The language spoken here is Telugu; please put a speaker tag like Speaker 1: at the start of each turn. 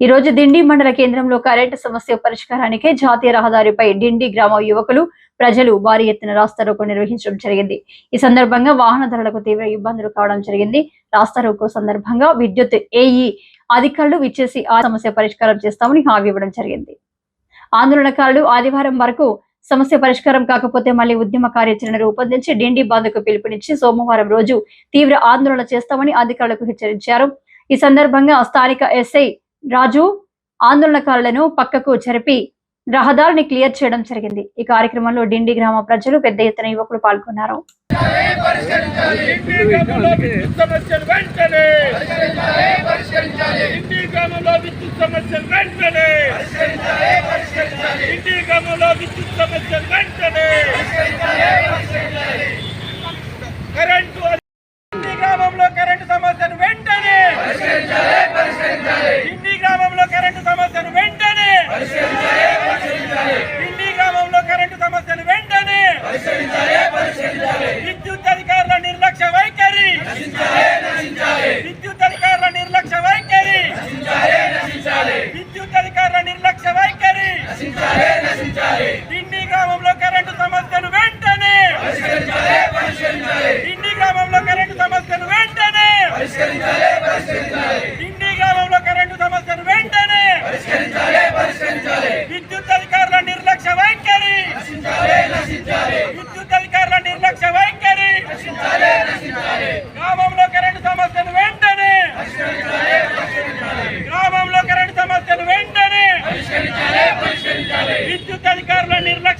Speaker 1: ఈ రోజు దిండి మండల కేంద్రంలో కరెంటు సమస్య పరిష్కారానికి జాతీయ రహదారిపై డిండి గ్రామ యువకులు ప్రజలు భారీ ఎత్తున రాస్తారోకో నిర్వహించడం జరిగింది. ఈ సందర్భంగా వాహనదారులకు తీవ్ర ఇబ్బందులు కావడం జరిగింది. రాస్తారోకో సందర్భంగా విద్యుత్ ఏఈ అధికారులు విచ్చేసి ఆ సమస్య పరిష్కారం చేస్తామని హామీ ఇవ్వడం జరిగింది. ఆందోళనకారులు ఆదివారం వరకు సమస్య పరిష్కారం కాకపోతే మళ్ళీ ఉద్యమ కార్యాచరణ రూపొందించి డిండి బంద్కు పిలుపునిచ్చి సోమవారం రోజు తీవ్ర ఆందోళన చేస్తామని అధికారులకు హెచ్చరించారు. ఈ సందర్భంగా స్థానిక ఎస్ఐ రాజు ఆందోళనకారులను పక్కకు జరిపి రహదారిని క్లియర్ చేయడం జరిగింది. ఈ కార్యక్రమంలో డిండి గ్రామ ప్రజలు పెద్ద ఎత్తున యువకులు పాల్గొన్నారు.
Speaker 2: ఇంటి నశించాలే నశించాలి దిండిగా ¿Viste usted a Carlos en Irlanda?